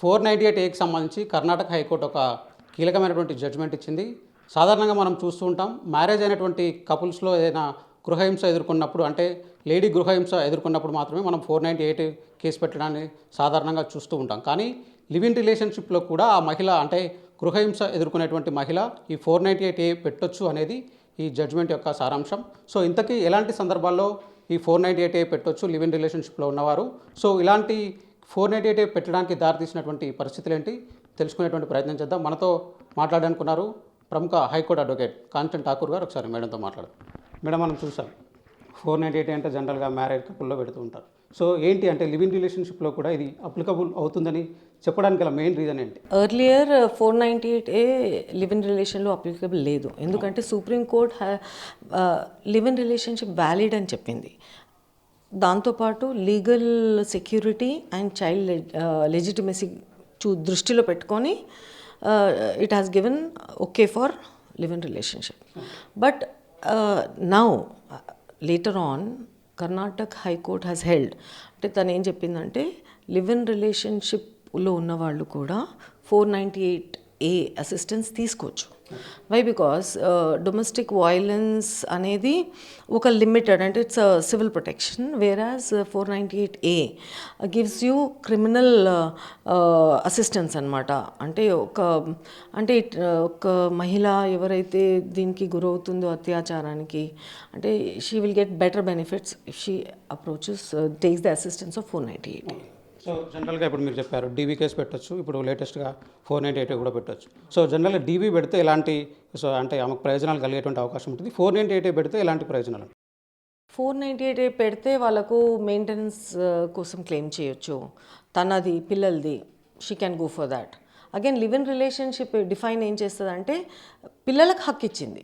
Four ninety eight ఏకి సంబంధించి Karnataka high court ఒక కీలకమైనటువంటి జడ్జిమెంట్ ఇచ్చింది. సాధారణంగా మనం చూస్తూ ఉంటాం మ్యారేజ్ అయినటువంటి కపుల్స్లో ఏదైనా గృహహింస ఎదుర్కొన్నప్పుడు అంటే లేడీ గృహహింస ఎదుర్కొన్నప్పుడు మాత్రమే మనం ఫోర్ నైంటీ ఎయిట్ కేసు పెట్టడాన్ని సాధారణంగా చూస్తూ ఉంటాం. కానీ లివ్ ఇన్ రిలేషన్షిప్లో కూడా ఆ మహిళ అంటే గృహహింస ఎదుర్కొనేటువంటి మహిళ ఈ ఫోర్ నైంటీ ఎయిట్ ఏ పెట్టొచ్చు అనేది ఈ జడ్జిమెంట్ యొక్క సారాంశం. సో ఇంతకీ ఎలాంటి సందర్భాల్లో ఈ ఫోర్ నైంటీ ఎయిట్ ఏ పెట్టొచ్చు లివ్ ఇన్ రిలేషన్షిప్లో ఉన్నవారు? సో ఇలాంటి ఫోర్ నైంటీ ఎయిట్ పెట్టడానికి దారితీసినటువంటి పరిస్థితులు ఏంటి తెలుసుకునేటువంటి ప్రయత్నం చేద్దాం. మనతో మాట్లాడాలనుకున్నారు ప్రముఖ హైకోర్టు అడ్వకేట్ కాంచన్ ఠాకూర్ గారు. ఒకసారి మేడంతో మాట్లాడు మేడం మనం చూసాం. ఫోర్ నైంటీ ఎయిట్ అంటే జనరల్గా మ్యారేజ్ కపుల్లో పెడుతూ ఉంటారు. సో ఏంటి అంటే లివ్ ఇన్ రిలేషన్షిప్లో కూడా ఇది అప్లికబుల్ అవుతుందని చెప్పడానికి గల మెయిన్ రీజన్ ఏంటి? Earlier four ninety eight A live in రిలేషన్లో అప్లికబుల్ లేదు. ఎందుకంటే supreme court live in relationship valid అని చెప్పింది. దాంతోపాటు legal security and child legitimacy చూ దృష్టిలో పెట్టుకొని it has given okay for live in relationship but now later on Karnataka high court has held అంటే తను ఏం చెప్పిందంటే లివ్ ఇన్ రిలేషన్షిప్లో ఉన్న వాళ్ళు కూడా four ninety eight A assistance తీసుకోవచ్చు. వై బికాస్ డొమెస్టిక్ వైలెన్స్ అనేది ఒక లిమిటెడ్ అంటే it's civil protection whereas four ninety eight A gives you criminal assistance అనమాట అంటే ఒక అంటే uh, ఒక మహిళ ఎవరైతే దీనికి గురవుతుందో అత్యాచారానికి అంటే she will get better benefits if she approaches takes the assistance of four ninety eight so జనరల్గా ఇప్పుడు మీరు చెప్పారు డీవీ కేసు పెట్టొచ్చు. ఇప్పుడు లేటెస్ట్గా ఫోర్ నైంటీ ఎయిట్ కూడా పెట్టొచ్చు. సో జనరల్గా డీవీ పెడితే ఎలాంటి సో అంటే ఆమెకు ప్రయోజనాలు కలిగేటువంటి అవకాశం ఉంటుంది. ఫోర్ నైంటీ ఎయిట్ పెడితే ఎలాంటి ప్రయోజనాలు ఫోర్ నైంటీ ఎయిట్ పెడితే వాళ్ళకు మెయింటెనెన్స్ కోసం క్లెయిమ్ చేయొచ్చు. తనది పిల్లలది she can go for that again live in relationship define ఏం చేస్తుంది అంటే పిల్లలకు హక్కు ఇచ్చింది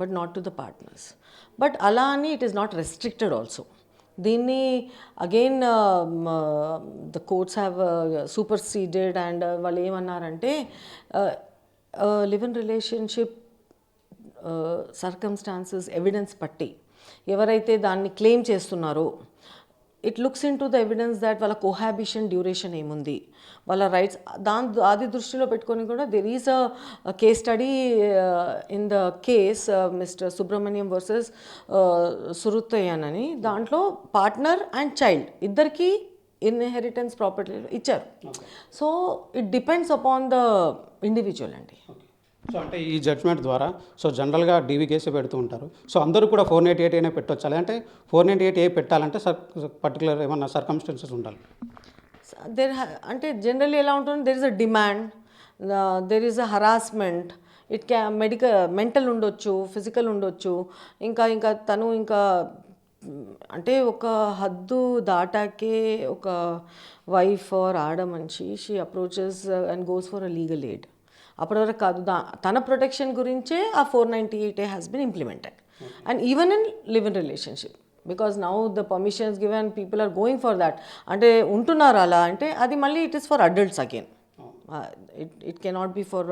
but not to the partners but అలా అని it is not restricted also దీన్ని again the courts have superseded and వాళ్ళు ఏమన్నారంటే live in relationship circumstances evidence పట్టి ఎవరైతే దాన్ని క్లెయిమ్ చేస్తున్నారో it looks into the evidence that వాళ్ళ కోహాబిషన్ డ్యూరేషన్ ఏముంది? వాళ్ళ రైట్స్ దాని అది దృష్టిలో పెట్టుకొని కూడా there is a case study in the case mister Subrahmanyam versus Suruttayyan అని దాంట్లో పార్ట్నర్ అండ్ చైల్డ్ ఇద్దరికి ఇన్హెరిటెన్స్ ప్రాపర్టీ ఇచ్చారు. So it depends upon the individual అండి. సో అంటే ఈ జడ్జ్మెంట్ ద్వారా సో జనరల్గా డీవీ కేసు పెడుతూ ఉంటారు. సో అందరూ కూడా ఫోర్ నైంటీ ఎయిట్ అయినా పెట్టవచ్చు అంటే ఫోర్ నైంటీ ఎయిట్ ఏ పెట్టాలంటే సర్ పర్టికులర్ ఏమన్నా సర్కమ్స్టెన్సెస్ ఉండాలి. దేర్ అంటే జనరల్లీ ఎలా ఉంటుంది there is a demand there is a harassment it can medical mental ఉండొచ్చు ఫిజికల్ ఉండొచ్చు. ఇంకా ఇంకా తను ఇంకా అంటే ఒక హద్దు దాటాకే ఒక వైఫ్ ఆర్ ఆడ మనిషి she approaches and goes for a legal aid అప్పటి వరకు కాదు. దా తన ప్రొటెక్షన్ గురించే ఆ four ninety eight has been implemented and even in live in relationship because now the permissions given people are going for that అంటే ఉంటున్నారు అలా? అంటే అది మళ్ళీ it is for adults again it it cannot be for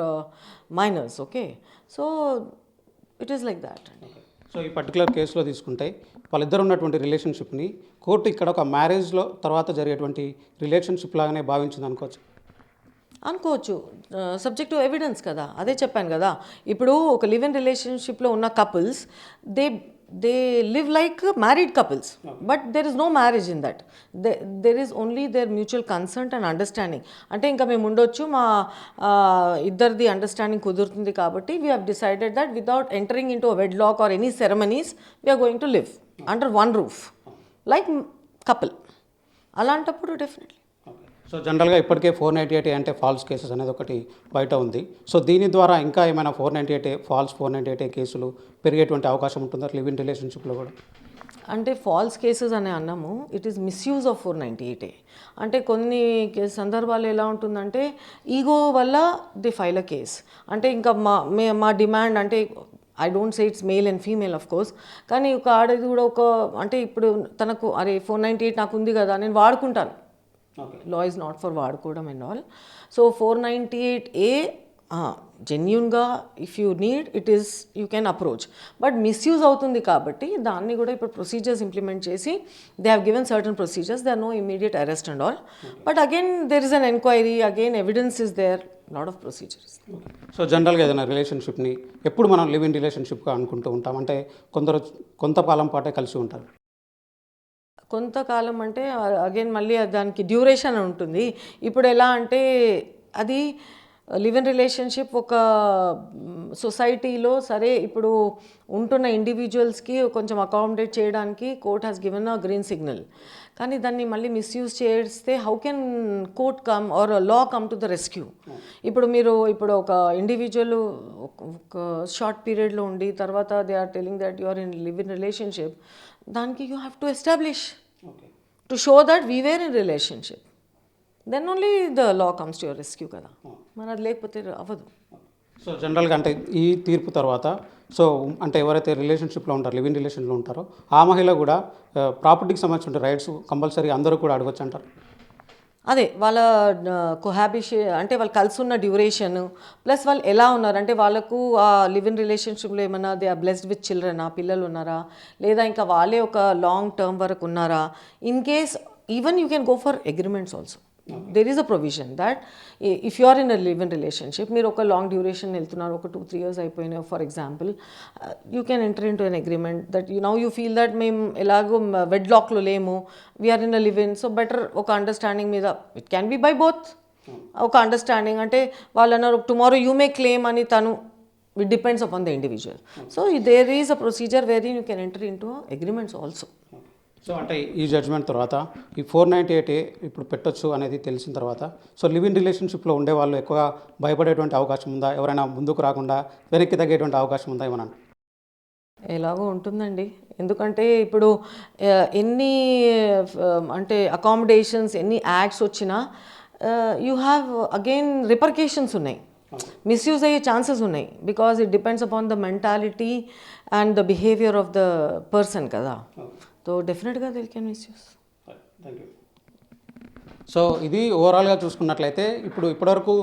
minors okay so it is like that so ఈ particular కేసులో తీసుకుంటే వాళ్ళిద్దరు ఉన్నటువంటి రిలేషన్షిప్ని కోర్టు ఇక్కడ ఒక మ్యారేజ్లో తర్వాత జరిగేటువంటి రిలేషన్షిప్ లాగానే భావించింది అనుకోవచ్చు. అనుకోవచ్చు. సబ్జెక్ట్ టు ఎవిడెన్స్ కదా. అదే చెప్పాను కదా. ఇప్పుడు ఒక లివ్ ఇన్ రిలేషన్షిప్లో ఉన్న couples they they live like married couples but there is no marriage in that there is only their mutual consent and understanding అంటే ఇంకా మేము ఉండొచ్చు మా ఇద్దరిది అండర్స్టాండింగ్ కుదురుతుంది కాబట్టి we have decided that without entering into wedlock or any ceremonies we are going to live under one roof like couple అలాంటప్పుడు definitely so జనరల్గా ఇప్పటికే ఫోర్ నైంటీ ఎయిట్ అంటే ఫాల్స్ కేసెస్ అనేది ఒకటి బయట ఉంది. సో దీని ద్వారా ఇంకా ఏమైనా four ninety eight false four ninety eight కేసులు పెరిగేటువంటి అవకాశం ఉంటుందా? లివ్ ఇన్ రిలేషన్షిప్లో కూడా? అంటే ఫాల్స్ కేసెస్ అనే అన్నాము it is misuse of four ninety ఎయిటే అంటే కొన్ని సందర్భాలు ఎలా ఉంటుందంటే ఈగో వల్ల ది ఫైల్ అ కేస్ అంటే ఇంకా మా మా డిమాండ్ అంటే I don't say it's male and female of course కానీ ఒక ఆడది కూడా ఒక అంటే ఇప్పుడు తనకు అరే ఫోర్ నైంటీ ఎయిట్ నాకు ఉంది కదా నేను వాడుకుంటాను. లా ఇస్ నాట్ ఫర్ వాడుకోవడం and all so four ninety eight A జెన్యున్గా if you need it is you can approach but misuse అవుతుంది కాబట్టి దాన్ని కూడా ఇప్పుడు ప్రొసీజర్స్ ఇంప్లిమెంట్ చేసి they have given certain procedures they are no immediate arrest and all but again there is an enquiry again evidence is there lot of procedures so జనరల్గా ఏదైనా రిలేషన్షిప్ని ఎప్పుడు మనం లివ్ ఇన్ రిలేషన్షిప్గా అనుకుంటూ ఉంటాం? అంటే కొందరు కొంతకాలం పాటే కలిసి ఉంటారు. కొంతకాలం అంటే అగైన్ మళ్ళీ దానికి డ్యూరేషన్ ఉంటుంది. ఇప్పుడు ఎలా అంటే అది లివ్ ఇన్ రిలేషన్షిప్ ఒక సొసైటీలో సరే ఇప్పుడు ఉంటున్న ఇండివిజువల్స్కి కొంచెం అకామిడేట్ చేయడానికి court has given a green signal కానీ దాన్ని మళ్ళీ మిస్యూజ్ చేస్తే how can court come or law come to the rescue ఇప్పుడు మీరు ఇప్పుడు ఒక ఇండివిజువల్ ఒక షార్ట్ పీరియడ్లో ఉండి తర్వాత they are telling that you are in live in relationship దానికి you have to establish to show that we were in relationship then only the law comes to your rescue కదా. మరి అది లేకపోతే అవ్వదు. సో జనరల్గా అంటే ఈ తీర్పు తర్వాత సో అంటే ఎవరైతే రిలేషన్షిప్లో ఉంటారో లివ్ ఇన్ రిలేషన్లో ఉంటారో ఆ మహిళ కూడా ప్రాపర్టీకి సంబంధించిన రైట్స్ కంపల్సరీ అందరూ కూడా అడగొచ్చు అంటారు. అదే వాళ్ళ కొహాబిషే అంటే వాళ్ళు కలిసి ఉన్న డ్యూరేషన్ ప్లస్ వాళ్ళు ఎలా ఉన్నారు? అంటే వాళ్ళకు ఆ లివ్ ఇన్ రిలేషన్షిప్లో ఏమన్నా they are blessed with children పిల్లలు ఉన్నారా? లేదా ఇంకా వాళ్ళే ఒక లాంగ్ టర్మ్ వరకు ఉన్నారా? In case even you can go for agreements also there is a provision that if you are in a live in relationship మీరు ఒక లాంగ్ డ్యూరేషన్ వెళ్తున్నారు ఒక టూ త్రీ ఇయర్స్ అయిపోయినాయి for example you can enter into an agreement that you now you feel that మేము ఎలాగో వెడ్ లాక్లో లేము we are in a live in so better ఒక అండర్స్టాండింగ్ మీద it can be by both ఒక understanding అంటే వాళ్ళు అన్నారు టుమారో యూ మే క్లెయిమ్ అని తను it depends upon the individual so there is a procedure very you can enter into agreements also so అంటే ఈ జడ్జ్మెంట్ తర్వాత ఈ ఫోర్ నైంటీ ఎయిట్ ఏ ఇప్పుడు పెట్టొచ్చు అనేది తెలిసిన తర్వాత సో లివ్ ఇన్ రిలేషన్షిప్లో ఉండే వాళ్ళు ఎక్కువగా భయపడేటువంటి అవకాశం ఉందా? ఎవరైనా ముందుకు రాకుండా వెనక్కి తగ్గేటువంటి అవకాశం ఉందా ఏమన్నా? ఎలాగో ఉంటుందండి. ఎందుకంటే ఇప్పుడు ఎన్ని అంటే అకామిడేషన్స్ ఎన్ని యాక్ట్స్ వచ్చినా యూ హ్యావ్ అగైన్ రిపర్కేషన్స్ ఉన్నాయి. మిస్యూజ్ అయ్యే ఛాన్సెస్ ఉన్నాయి. Because it depends upon the mentality and the behaviour of the person కదా. సో డెఫినెట్గా they'll can misuse thank you so ఇది ఓవరాల్గా చూసుకున్నట్లయితే ఇప్పుడు ఇప్పటివరకు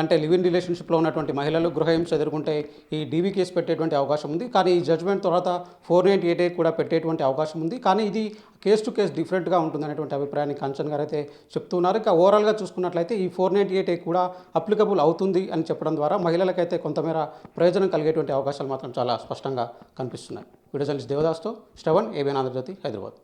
అంటే లివ్ ఇన్ రిలేషన్షిప్లో ఉన్నటువంటి మహిళలు గృహహింస ఎదుర్కొంటే ఈ డీవీ కేసు పెట్టేటువంటి అవకాశం ఉంది. కానీ ఈ జడ్జ్మెంట్ తర్వాత ఫోర్ నైంటీ ఎయిట్ కూడా పెట్టేటువంటి అవకాశం ఉంది. కానీ ఇది కేసు టు కేసు డిఫరెంట్గా ఉంటుంది అనేటువంటి అభిప్రాయాన్ని కంచన్ గారు అయితే చెప్తున్నారు. ఇక ఓవరాల్గా చూసుకున్నట్లయితే ఈ ఫోర్ నైంటీ ఎయిట్ కూడా అప్లికబుల్ అవుతుంది అని చెప్పడం ద్వారా మహిళలకైతే కొంతమేర ప్రయోజనం కలిగేటువంటి అవకాశాలు మాత్రం చాలా స్పష్టంగా కనిపిస్తున్నాయి. వీడియో జర్నలిస్ట్ దేవదాస్తో శ్రవణ్ ఏబిఎన్ ఆంధ్రజ్యోతి హైదరాబాద్.